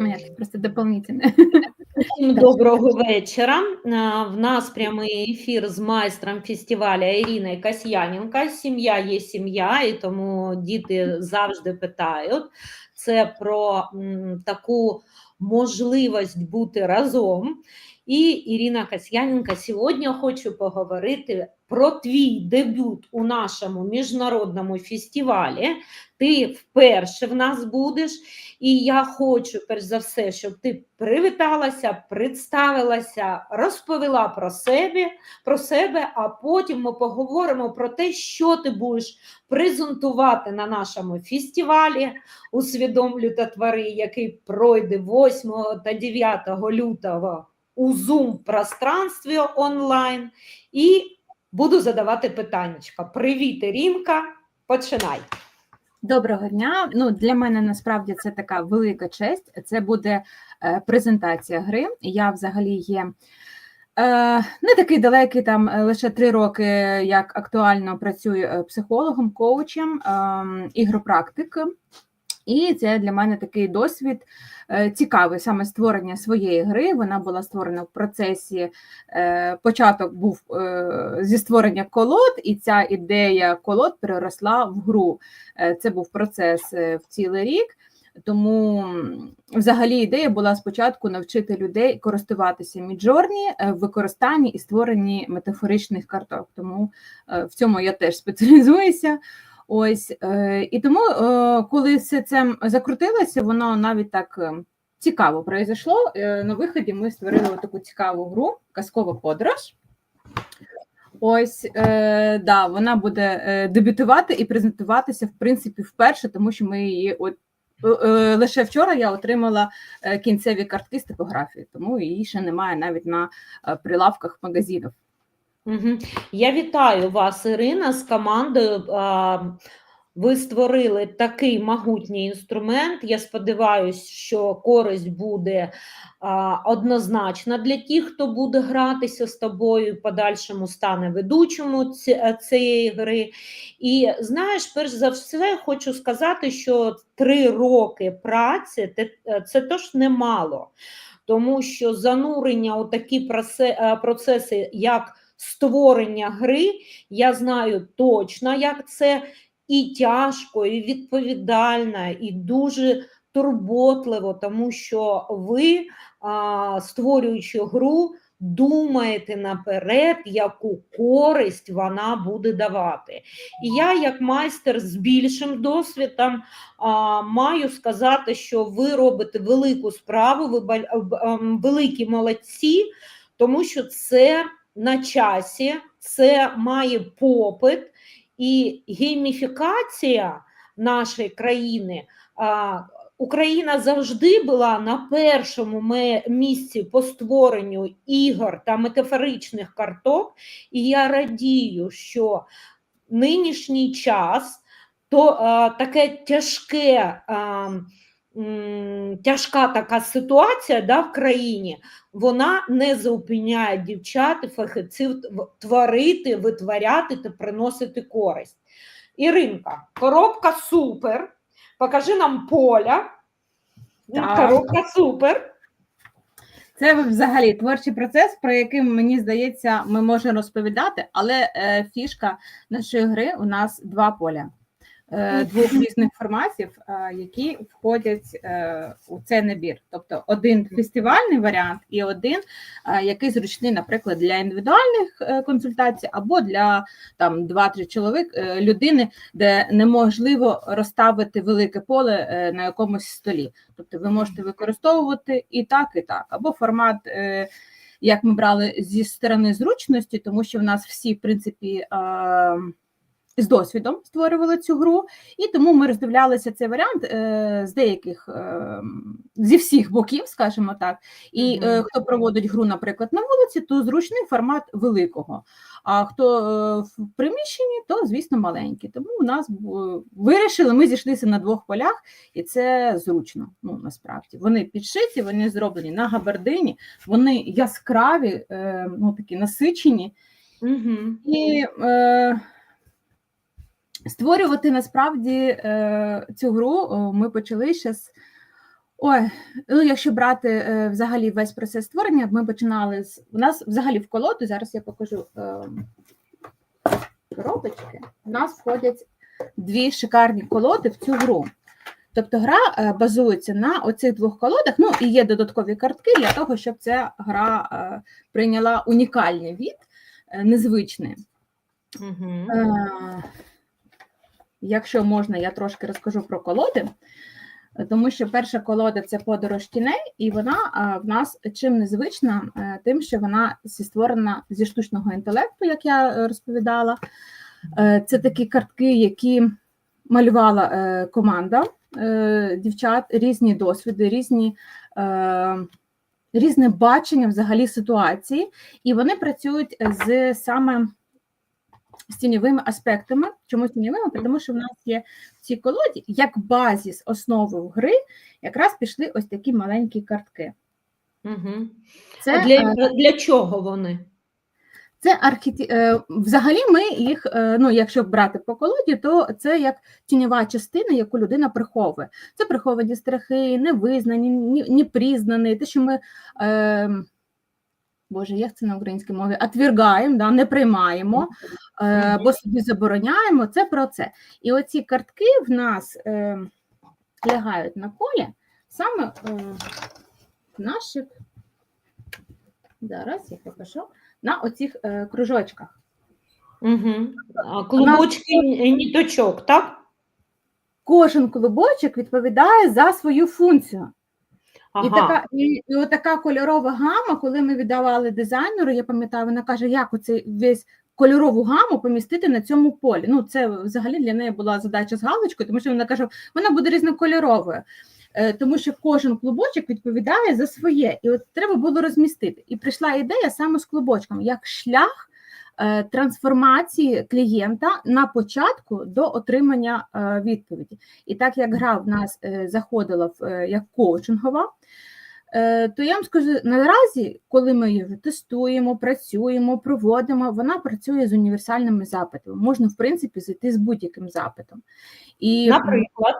У меня просто дополнительное. Всім доброго вечора. В нас прямий ефір з майстром фестиваля Іриною Касьяненко. Сім'я є сім'я, і тому діти завжди питають. Це про таку можливість бути разом. І Ірина Касьяненко сьогодні хочу поговорити про твій дебют у нашому міжнародному фестивалі. Ти вперше в нас будеш. І я хочу, перш за все, щоб ти привіталася, представилася, розповіла про себе, про себе, а потім ми поговоримо про те, що ти будеш презентувати на нашому фестивалі «Усвідомлю та твори, який пройде 8 та 9 лютого у Zoom пространстві онлайн. І буду задавати питання. Привіт, Іринка, починай. Доброго дня. Ну, для мене насправді це така велика честь. Це буде е, презентація гри. Я взагалі є е, не такий далекий, там е, лише три роки, як актуально працюю психологом, коучем, е, ігропрактик. І це для мене такий досвід е, цікавий саме створення своєї гри. Вона була створена в процесі. е, Початок був е, зі створення колод, і ця ідея колод переросла в гру. Це був процес в цілий рік. Тому взагалі ідея була спочатку навчити людей користуватися Міджорні в використанні і створенні метафоричних карток. Тому в цьому я теж спеціалізуюся. Ось е, і тому, е, коли все це закрутилося, воно навіть так е, цікаво произошло. На виході ми створили таку цікаву гру Казкова подорож. Ось е, да, вона буде дебютувати і презентуватися в принципі вперше, тому що ми її от е, лише вчора я отримала кінцеві картки з типографії, тому її ще немає навіть на прилавках магазинів. Я вітаю вас, Ірина, з командою. Ви створили такий могутній інструмент. Я сподіваюся, що користь буде однозначна для тих, хто буде гратися з тобою, і подальшому стане ведучому е, цієї гри. І знаєш, перш за все, хочу сказати, що три роки праці е, це теж немало, тому що занурення у такі е, процеси, як створення гри, я знаю точно, як це і тяжко, і відповідально, і дуже турботливо, тому що ви, створюючи гру, думаєте наперед, яку користь вона буде давати. І я, як майстер з більшим досвідом, маю сказати, що ви робите велику справу, ви ем, великі молодці, тому що це на часі, це має попит і гейміфікація нашої країни. Україна завжди була на першому місці по створенню ігор та метафоричних карток, і я радію, що нинішній час то таке тяжке. Тяжка така ситуація да, в країні, вона не зупиняє дівчат і фахівців творити, витворяти та приносити користь. Іринка, коробка супер. Покажи нам поля. Ну, Так. Коробка супер. Це взагалі творчий процес, про який мені здається, ми можемо розповідати, але е, фішка нашої гри у нас два поля. Е, Двох різних форматів, е, які входять е, у цей набір. Тобто один фестивальний варіант і один, який зручний, наприклад, для індивідуальних консультацій або для там 2-3 чоловік людини, де неможливо розставити велике поле на якомусь столі. Тобто ви можете використовувати і так, і так, або формат. Як ми брали зі сторони зручності, тому що в нас всі, в принципі, з досвідом створювали цю гру, і тому ми роздивлялися цей варіант е, з деяких е, зі всіх боків, скажімо так. І е, хто проводить гру, наприклад, на вулиці, то зручний формат великого. А хто в приміщенні, то звісно маленький. Тому у нас вирішили, ми зійшлися на двох полях, і це зручно. Ну насправді вони підшиті, вони зроблені на габардині, вони яскраві, ну такі насичені. Угу. І е, створювати насправді е, цю гру ми почали ще з Ой, ну якщо брати е, взагалі весь процес створення, ми починали з у нас взагалі в колоду. Зараз я покажу е, коробочки. У нас входять дві шикарні колоди в цю гру. Тобто гра базується на оцих двох колодах. Ну і є додаткові картки для того, щоб ця гра прийняла унікальний від, незвичний. Угу. Якщо можна, я трошки розкажу про колоди, тому що перша колода це подорож тіней, і вона в нас чим незвична, е, тим, що вона створена зі штучного інтелекту, як я е, розповідала. Е, Це такі картки, які малювала команда дівчат, різні досвіди, різні. Різне бачення взагалі ситуації, і вони працюють з саме з тіньовими аспектами. Чому з тіньовими? Тому що в нас є в цій колоді як базіс основи в гри, якраз пішли ось такі маленькі картки. Угу. Це, а для, е, для чого вони? це архіті... е, Взагалі, ми їх, е, ну, якщо брати по колоді, то це як тіньова частина, яку людина приховує. Це приховані страхи, невизнані, ні- непризнані, те, що ми. Боже, як це на українській мові? Отвергаємо, да, не приймаємо, е, бо собі забороняємо. Це про це. І оці картки в нас е, лягають на колі саме е, наших. Зараз я покажу на оцих е, кружочках. Угу. А, клубочки ні- ніточок, так? Кожен клубочок відповідає за свою функцію. Ага. І така і, і отака кольорова гама, коли ми віддавали дизайнеру, я пам'ятаю, вона каже, як оцей весь кольорову гаму помістити на цьому полі. Ну, це взагалі для неї була задача з галочкою, тому що вона каже, вона буде різнокольоровою. Е, Тому що кожен клубочок відповідає за своє, і от треба було розмістити. І прийшла ідея саме з клубочком, як шлях трансформації клієнта на початку до отримання е, відповіді. І так як гра в нас е, заходила е, як коучингова, е, то я вам скажу наразі, коли ми її тестуємо, працюємо, проводимо, вона працює з універсальними запитами. Можна, в принципі, зайти з будь-яким запитом. І, Наприклад,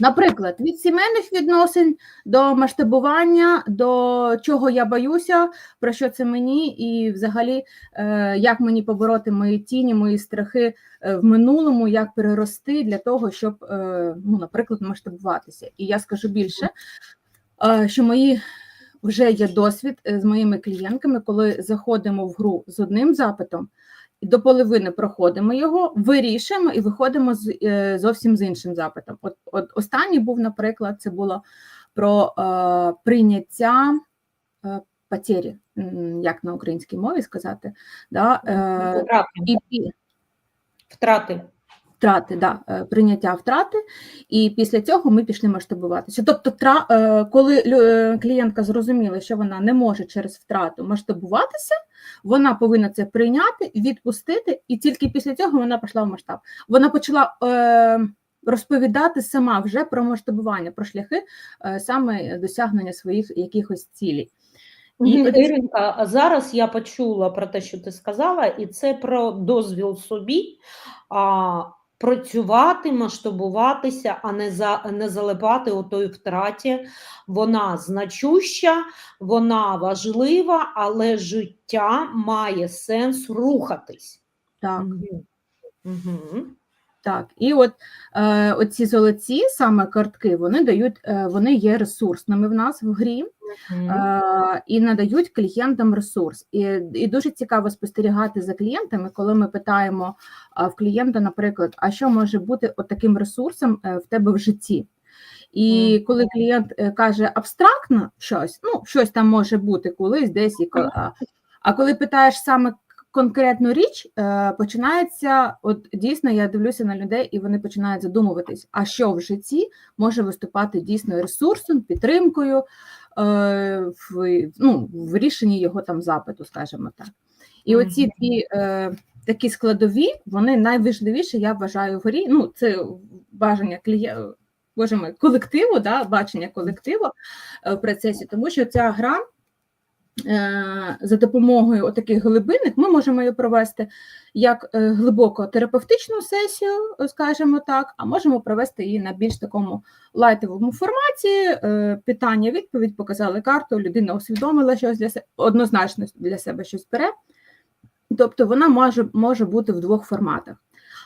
Наприклад, від сімейних відносин до масштабування, до чого я боюся, про що це мені, і взагалі, е, як мені побороти мої тіні, мої страхи е, в минулому, як перерости для того, щоб, е, ну, наприклад, масштабуватися. І я скажу більше, що мої вже є досвід з моїми клієнтками, коли заходимо в гру з одним запитом. До половини проходимо його, вирішуємо і виходимо з е, зовсім з іншим запитом. От, от останній був, наприклад, це було про е, прийняття е, потері, як на українській мові сказати, да, е, втрати. і втрати. Втрати, да, е, прийняття втрати, і після цього ми пішли масштабуватися. Тобто, тра, е, коли е, клієнтка зрозуміла, що вона не може через втрату масштабуватися, вона повинна це прийняти, відпустити, і тільки після цього вона пішла в масштаб. Вона почала е, розповідати сама вже про масштабування, про шляхи е, саме досягнення своїх якихось цілей. Іринка, а зараз я почула про те, що ти сказала, і це про дозвіл собі а, працювати, масштабуватися, а не за не залипати у той втраті. Вона значуща, вона важлива, але життя має сенс рухатись. Так. Угу. Так, і от е, оці золоті саме картки, вони дають, е, вони є ресурсними в нас в грі е, і надають клієнтам ресурс. І, і дуже цікаво спостерігати за клієнтами, коли ми питаємо е, в клієнта, наприклад, а що може бути от таким ресурсом е, в тебе в житті? І коли клієнт е, каже абстрактно щось, ну щось там може бути колись, десь і ко- а, коли питаєш саме конкретну річ, е, починається, от дійсно я дивлюся на людей, і вони починають задумуватись, а що в житті може виступати дійсно ресурсом, підтримкою е, в, ну, в рішенні його там запиту, скажімо так. І оці дві е, такі складові, вони найважливіші, я вважаю, в грі. Ну, це бажання клієнта. Боже мой, колективу, да, бачення колективу в процесі, тому що ця гра за допомогою таких глибинних ми можемо її провести як е, глибоко терапевтичну сесію, е, скажімо так, а можемо провести її на більш такому лайтовому форматі. е, Питання, відповідь, показали карту, людина усвідомила щось для себе, однозначно для себе щось бере. Тобто вона може, може бути в двох форматах.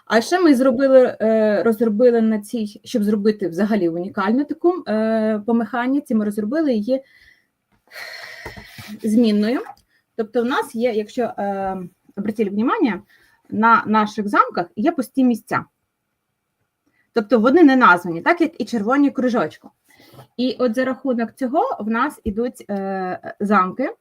А ще ми зробили, е, розробили на цій, щоб зробити взагалі унікальну таку е, по механіці, ми розробили її змінною. Тобто, в нас є, якщо е, обратили внимание, на наших замках є пусті місця. Тобто вони не названі, так як і червоні кружочки. І от за рахунок цього в нас ідуть е, замки,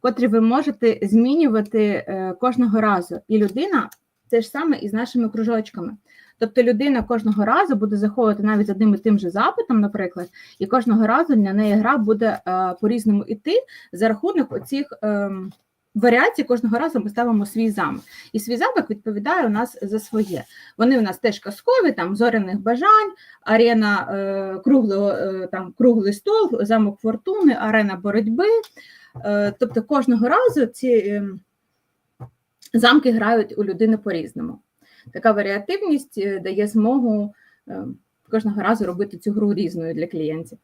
котрі ви можете змінювати е, кожного разу. І людина те ж саме і з нашими кружочками. Тобто людина кожного разу буде заходити навіть з одним і тим же запитом, наприклад, і кожного разу для неї гра буде е, по-різному йти за рахунок оцих е, варіацій. Кожного разу ми ставимо свій замок. І свій замок відповідає у нас за своє. Вони у нас теж казкові, там зоряних бажань, арена е, круглого, е, там круглий стол, замок фортуни, арена боротьби. Е, тобто кожного разу ці е, замки грають у людини по-різному. Така варіативність е, дає змогу е, кожного разу робити цю гру різною для клієнтів.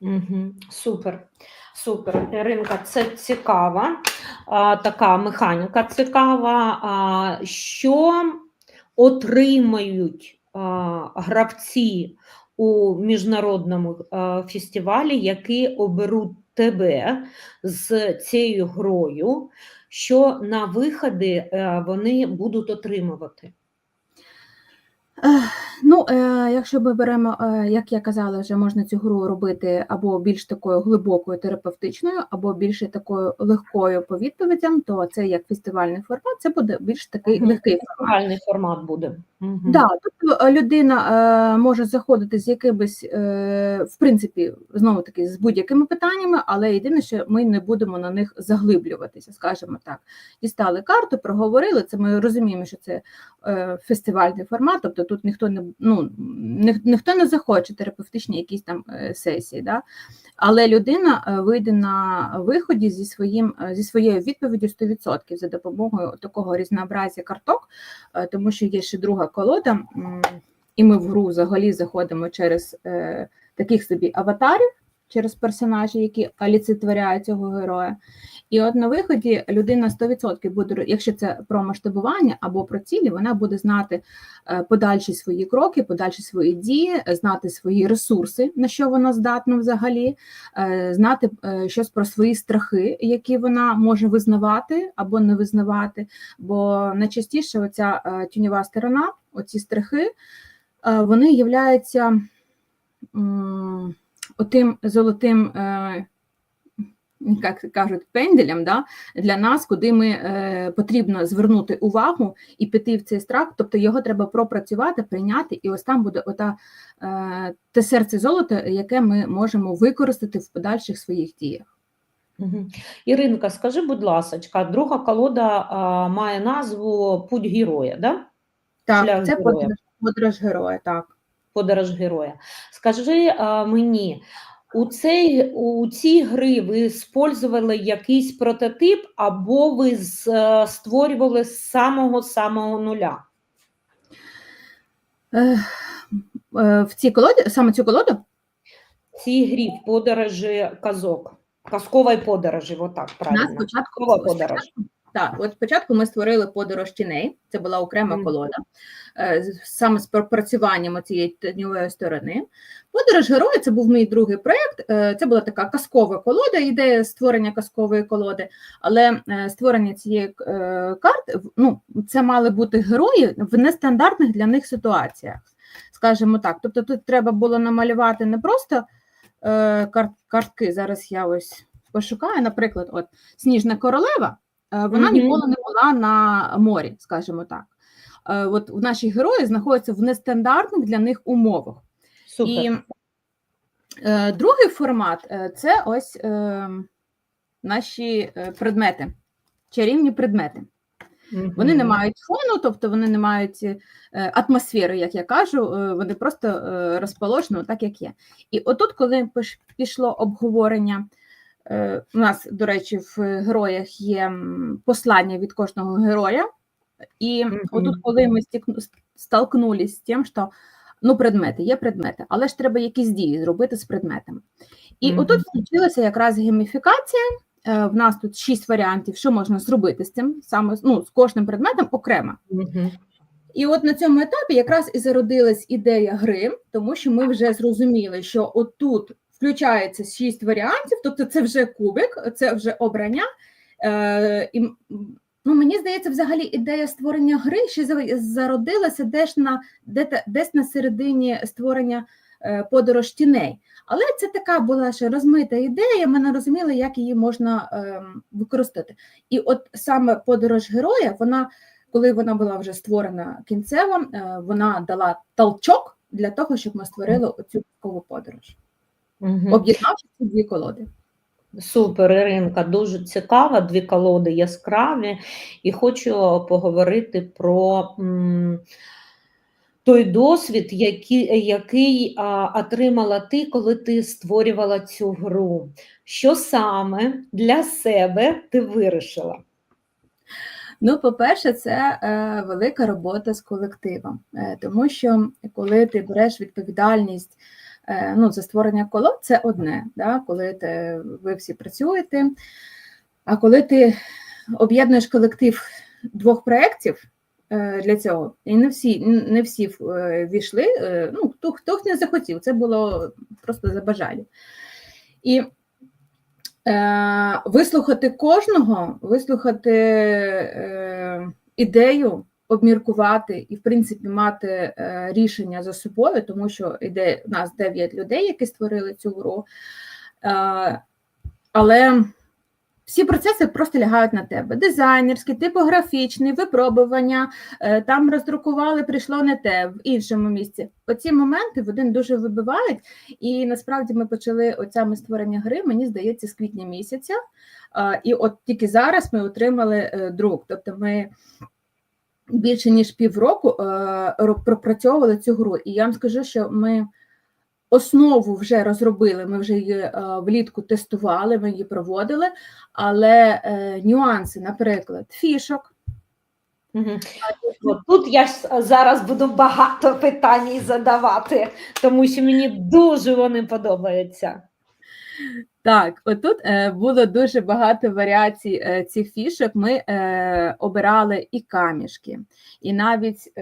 Угу. Супер, супер. Іринка, це цікава, а, така механіка цікава. А, що отримають а, гравці у міжнародному а, фестивалі, які оберуть тебе з цією грою, що на виходи е, вони будуть отримувати? Ну, е, якщо ми беремо, е, як я казала, вже можна цю гру робити або більш такою глибокою терапевтичною, або більш такою легкою по відповідям, то це як фестивальний формат, це буде більш такий легкий. Фестивальний формат буде. Угу. Да, тобто е, людина може заходити з якимись, в принципі, знову таки з будь-якими питаннями, але єдине, що ми не будемо на них заглиблюватися, скажімо так. Дістали карту, проговорили. Це ми розуміємо, що це фестивальний формат, тобто тут ніхто не ну ніх, ніхто не захоче терапевтичні якісь там е, сесії, да? але людина е, вийде на виході зі своїм е, зі своєю відповіддю 100% за допомогою такого різнообразя карток, тому що є ще друга колода, і ми в гру взагалі заходимо через таких собі аватарів, через персонажі, які олицетворяють цього героя. І от на виході людина 100% буде, якщо це про масштабування або про цілі, вона буде знати е, подальші свої кроки, подальші свої дії, знати свої ресурси, на що вона здатна взагалі, е, знати е, щось про свої страхи, які вона може визнавати або не визнавати. Бо найчастіше оця тіньова сторона, оці страхи, вони являються отим золотим. е, як кажуть, пенделем да, для нас, куди ми е, потрібно звернути увагу і піти в цей страх, тобто його треба пропрацювати, прийняти, і ось там буде ота, е, те серце золота, яке ми можемо використати в подальших своїх діях. Іринка, скажи, будь ласка, друга колода а, має назву Путь героя, да? Так, Шлях це подорож, подорож героя, так. Подорож героя. Скажи мені, у, цей, у цій гри ви использували якийсь прототип, або ви з, е, створювали з самого-самого нуля? Е, е, в цій колоді, саме цю колоду, В цій грі в подорожі казок. Казкової подорожі, отак у нас правильно. спочатку, подорож. Так, от спочатку ми створили подорож тіней, це була окрема колода, е, саме з пропрацюванням цієї тіньової сторони. Подорож героя це був мій другий проєкт. е, Це була така казкова колода, ідея створення казкової колоди, але е, створення цієї карти, ну, це мали бути герої в нестандартних для них ситуаціях, скажімо так. Тобто тут треба було намалювати не просто картки. Зараз я ось пошукаю, наприклад, от Сніжна королева. Е, Вона ніколи не була на морі, скажімо так. Е, От наші герої знаходяться в нестандартних для них умовах. Супер. І е, другий формат це ось е, наші предмети, чарівні предмети. Вони не мають фону, тобто вони не мають атмосфери, як я кажу, вони просто розположені так, як є. І отут, коли пішло обговорення У нас, до речі, в героях є послання від кожного героя. І Мгм. отут, коли ми столкнулись з тим, що ну, предмети, є предмети, але ж треба якісь дії зробити з предметами. І Мгм. отут включилася якраз гейміфікація. Е, В нас тут шість варіантів, що можна зробити з цим, саме ну, з кожним предметом окремо. Мгм. І от на цьому етапі якраз і зародилась ідея гри, тому що ми вже зрозуміли, що отут включається шість варіантів, тобто це вже кубик, це вже обрання. Е, і, ну, мені здається, взагалі ідея створення гри ще за- зародилася десь на, де- десь на середині створення е, подорож тіней. Але це така була ще розмита ідея, ми не розуміли, як її можна ем, використати. І от саме подорож героя, вона коли вона була вже створена кінцево, е, вона дала толчок для того, щоб ми створили оцю подорож, Мгм. об'єднавши ці дві колоди. Супер, Іринка, дуже цікава, дві колоди яскраві, і хочу поговорити про м, той досвід, який, який а, отримала ти, коли ти створювала цю гру. Що саме для себе ти вирішила? Ну, по-перше, це е, велика робота з колективом, е, тому що коли ти береш відповідальність ну, за створення колод, це одне, да? коли ти, ви всі працюєте. А коли ти об'єднуєш колектив двох проєктів е, для цього, і не всі, не всі е, війшли, е, ну, хто, хто не захотів, це було просто за бажання. І е, вислухати кожного, вислухати е, ідею, обміркувати і, в принципі, мати е, рішення за собою, тому що іде у нас 9 людей, які створили цю гру. Е, але всі процеси просто лягають на тебе: дизайнерський, типографічний, випробування, е, там роздрукували, прийшло не те в іншому місці. Оці моменти в один дуже вибивають. І насправді ми почали оцями створення гри, мені здається, з квітня місяця. І от тільки зараз ми отримали друк. Тобто ми більше ніж півроку е, пропрацьовували цю гру. І я вам скажу, що ми основу вже розробили, ми вже її е, влітку тестували, ми її проводили, але е, нюанси, наприклад, фішок. От тут я ж зараз буду багато питань задавати, тому що мені дуже вони подобаються. Так, отут е, було дуже багато варіацій е, цих фішок. Ми е, обирали і камішки, і навіть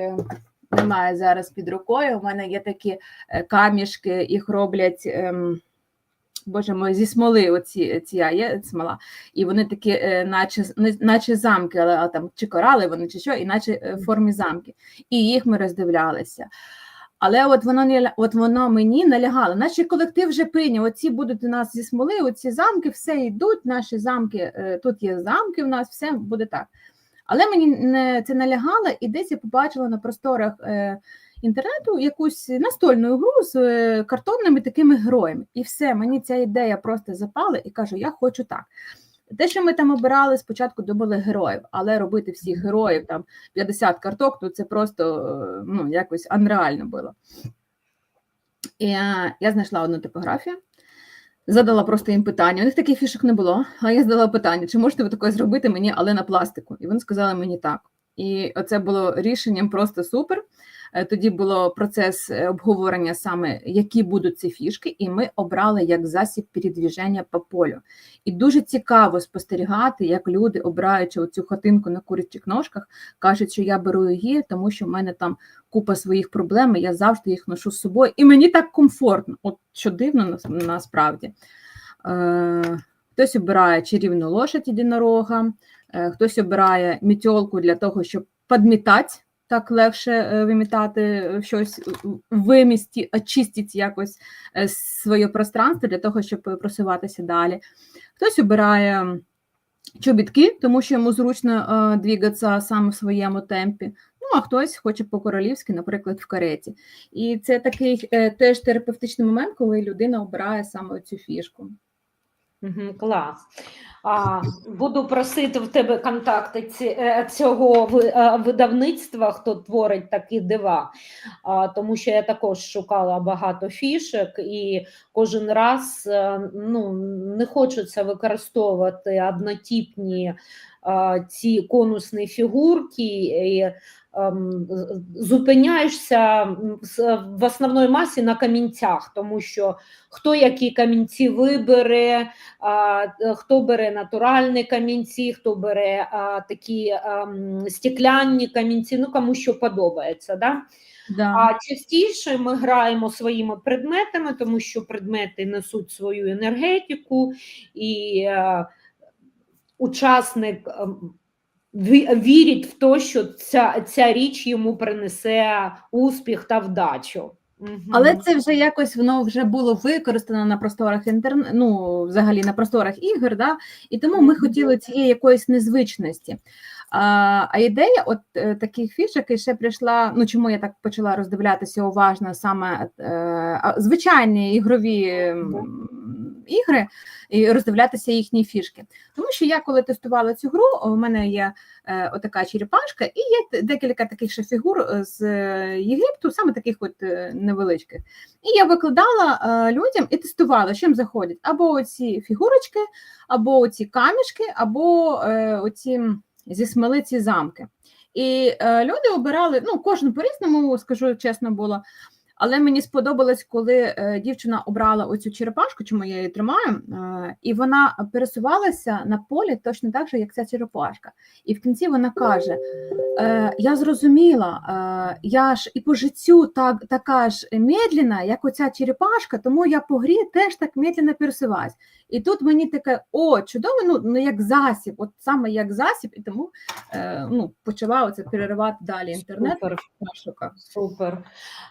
немає зараз під рукою. У мене є такі камішки, їх роблять. ем, Боже мой, зі смоли оці ці є смола, і вони такі, е, наче, наче замки, але а, там чи корали вони, чи що, і наче в формі замки. І їх ми роздивлялися. Але от воно не от воно мені налягало, наче колектив вже прийняв. Оці будуть у нас зі смоли, оці замки, все йдуть. Наші замки, е, тут є замки, у нас все буде так. Але мені не це налягало, і десь я побачила на просторах е, інтернету якусь настольну гру з е, картонними такими героями. І все, мені ця ідея просто запала і кажу: я хочу так. Те, що ми там обирали, спочатку думали героїв, але робити всіх героїв там 50 карток, то це просто е, ну, якось анреально було. І е, я знайшла одну типографію, задала просто їм питання. У них таких фішок не було. А я задала питання: чи можете ви таке зробити мені, але на пластику? І вони сказали мені так. І оце було рішенням просто супер. Е, Тоді було процес е, обговорення саме, які будуть ці фішки, і ми обрали як засіб передвіження по полю. І дуже цікаво спостерігати, як люди, обираючи оцю хатинку на курячих ножках, кажуть, що я беру її, тому що в мене там купа своїх проблем, я завжди їх ношу з собою. І мені так комфортно. От що дивно нас- насправді. Е, Хтось обирає чарівну лошадь єдинорога, хтось обирає мітьолку для того, щоб підмітати, так легше е, вимітати е, щось в місті, очистити якось е, своє пространство для того, щоб просуватися далі. Хтось обирає чобітки, тому що йому зручно двігатися саме в своєму темпі. Ну, а хтось хоче по-королівськи, наприклад, в кареті. І це такий теж терапевтичний момент, коли людина обирає саме цю фішку. Мгм, клас. А, буду просити в тебе контакти е, цього е, видавництва, хто творить такі дива, а, тому що я також шукала багато фішек, і кожен раз е, ну, не хочеться використовувати однотипні а, ці конусні фігурки. І, ем, зупиняєшся в основній масі на камінцях, тому що хто які камінці вибере, хто бере натуральні камінці, хто бере а, такі ам, стеклянні камінці, ну кому що подобається. Да? Да. А частіше ми граємо своїми предметами, тому що предмети несуть свою енергетику, і е, учасник ем, ві- вірить в те, що ця, ця річ йому принесе успіх та вдачу. Але це вже якось воно вже було використано на просторах інтернету, ну взагалі на просторах ігор, да? і тому ми хотіли цієї якоїсь незвичності. А, а ідея от е, таких фішок і ще прийшла. Ну чому я так почала роздивлятися уважно саме е, звичайні ігрові ігри і роздивлятися їхні фішки. Тому що я коли тестувала цю гру, у мене є е, отака черепашка, і є декілька таких ще фігур е, з е, Єгипту, саме таких от невеличких. І я викладала людям і тестувала, чим заходять або оці фігурочки, або оці камішки, або оці зі смоли ці замки. І люди обирали, ну, кожен по-різному, скажу чесно було. Але мені сподобалось, коли е, дівчина обрала оцю черепашку, чому я її тримаю, е, і вона пересувалася на полі точно так же, як ця черепашка. І в кінці вона каже: е, Я зрозуміла, е, я ж і по життю так, така ж медленна, як оця черепашка, тому я по грі теж так медленно пересуваюсь. І тут мені таке, о, чудово, ну, ну як засіб, от саме як засіб, і тому е, ну, почала оце переривати далі інтернет. Супер. Супер.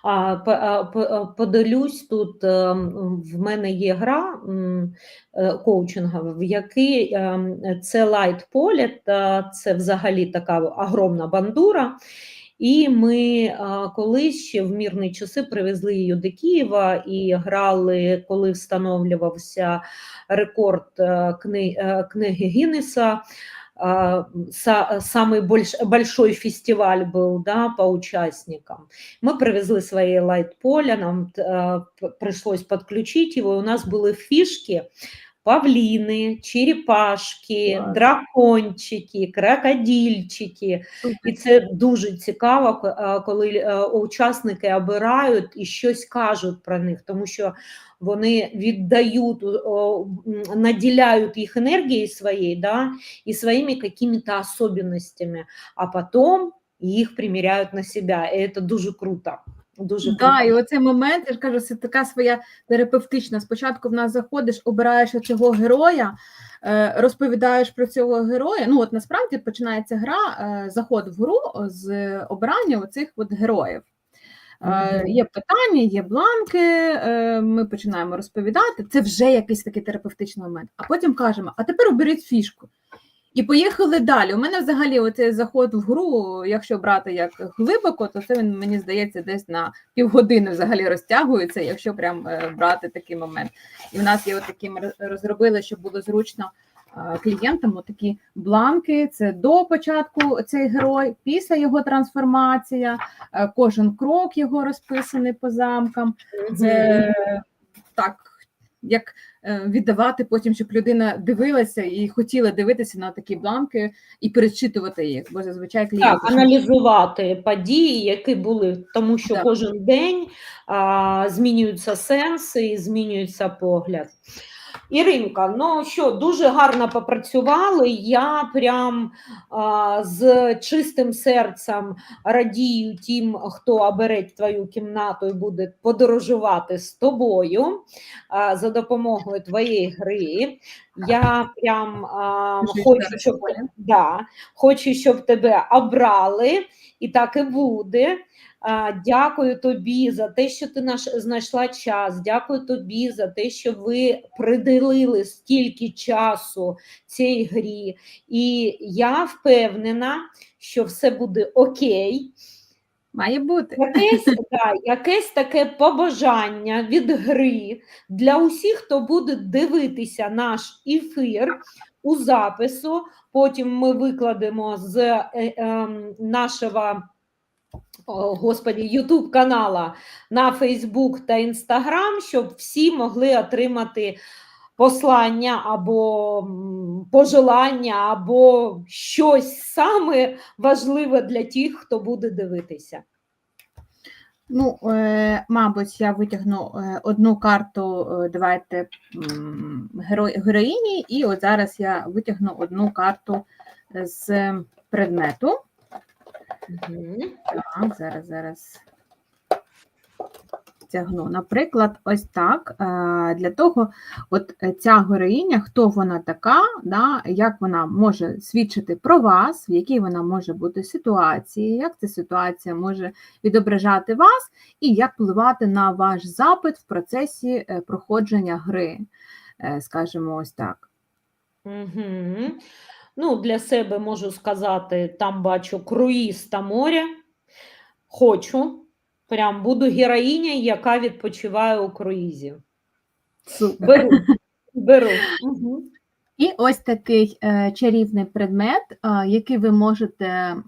А, Поділюсь тут. е, В мене є гра е, коучингова, в якій це лайт політ, це взагалі така огромна бандура. І ми колись ще в мірні часи привезли її до Києва і грали, коли встановлювався рекорд е, кни, е, книги Гіннеса. А, са- самый больш, большой фестиваль был да, по участникам. Мы привезли свои лайт-поля, нам п- пришлось подключить его, у нас были фишки, павлины, черепашки, Клас. дракончики, крокодильчики. І це дуже цікаво, коли е, учасники обирають і щось кажуть про них, тому що вони віддають, наділяють їх енергією своєю, да, і своїми якимись особенностями, а потім їх приміряють на себе. І це дуже круто. Дуже круто. Да, і оцей момент, я ж кажу, це така своя терапевтична. Спочатку в нас заходиш, обираєш цього героя, е, розповідаєш про цього героя. Ну, от насправді починається гра, е, заход в гру з обрання оцих от героїв. Е, Мгм. Є питання, є бланки, ми починаємо розповідати. Це вже якийсь такий терапевтичний момент. А потім кажемо: а тепер оберіть фішку. І поїхали далі. У мене взагалі оцей заход в гру, якщо брати як глибоко, то це він мені здається десь на півгодини взагалі розтягується, якщо прям е, брати такий момент. І в нас є отакі ми розробили, щоб було зручно е, клієнтам такі бланки. Це до початку цей герой, після його трансформація, е, кожен крок його розписаний по замкам. Це як е, віддавати потім, щоб людина дивилася і хотіла дивитися на такі бланки і перечитувати їх, бо зазвичай клієнти. Так, аналізувати події, які були, тому що Так. кожен день а, змінюються сенси і змінюється погляд. Іринка, ну що, дуже гарно попрацювали. Я прям а, з чистим серцем радію тим, хто обере твою кімнату і буде подорожувати з тобою а, за допомогою твоєї гри. Я прям а, хочу, щоб Да, хочу, щоб тебе обрали, і так і буде. Дякую тобі за те, що ти наш знайшла час. Дякую тобі за те, що ви приділили стільки часу цій грі. І я впевнена, що все буде окей. Має бути. Якесь, да, якесь таке побажання від гри для усіх, хто буде дивитися наш ефір у запису. Потім ми викладемо з е, ем, нашого господі, YouTube канала на Facebook та Instagram, щоб всі могли отримати послання або пожелання, або щось саме важливе для тих, хто буде дивитися. Ну, е, мабуть, я витягну е, одну карту, е, давайте героїні, і от зараз я витягну одну карту з предмету. Мгм. Так, зараз, зараз тягну. Наприклад, ось так. е, Для того, от е, ця героїня, хто вона така, да, як вона може свідчити про вас, в якій вона може бути ситуації, як ця ситуація може відображати вас, і як впливати на ваш запит в процесі е, проходження гри, скажімо ось так. Угу. Ну, для себе можу сказати, там бачу круїз та море. Хочу. Прям буду героїнею, яка відпочиває у круїзі. Супер. Беру. Беру. Угу. І ось такий е, чарівний предмет, е, який ви можете е,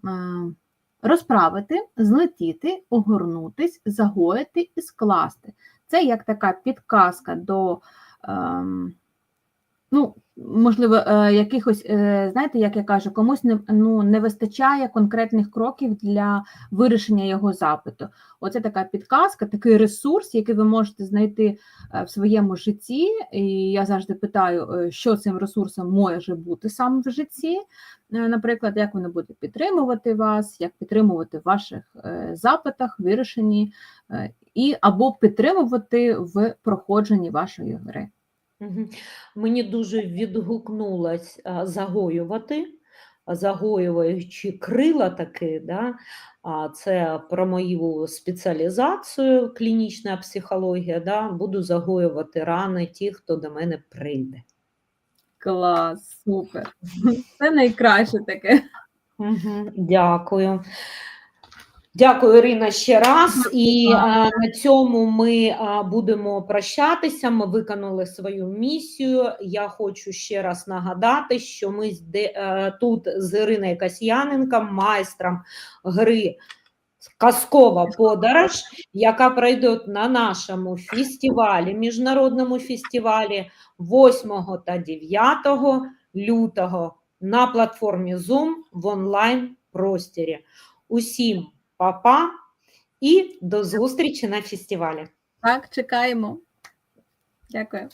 розправити, злетіти, огорнутись, загоїти і скласти. Це як така підказка до, ем, ну, можливо, е, якихось, е, знаєте, як я кажу, комусь не, ну, не вистачає конкретних кроків для вирішення його запиту. Оце така підказка, такий ресурс, який ви можете знайти е, в своєму житті. І я завжди питаю, що цим ресурсом може бути саме в житті. Наприклад, як воно буде підтримувати вас, як підтримувати в ваших запитах, вирішенні, і або підтримувати в проходженні вашої гри. Мені дуже відгукнулось загоювати, а, загоюючи крила таки, да? а, це про мою спеціалізацію, клінічна психологія, да? буду загоювати рани ті, хто до мене прийде. Клас, супер. Це найкраще таке. Дякую. Дякую, Ірина, ще раз. І а, на цьому ми а, будемо прощатися. Ми виконали свою місію. Я хочу ще раз нагадати, що ми де, е, тут з Іриною Касьяненко, майстром гри Казкова подорож, яка пройде на нашому фестивалі, міжнародному фестивалі 8 та 9 лютого на платформі Zoom в онлайн просторі. Усім па-па і до зустрічі на фестивалі. Так, чекаємо. Дякую.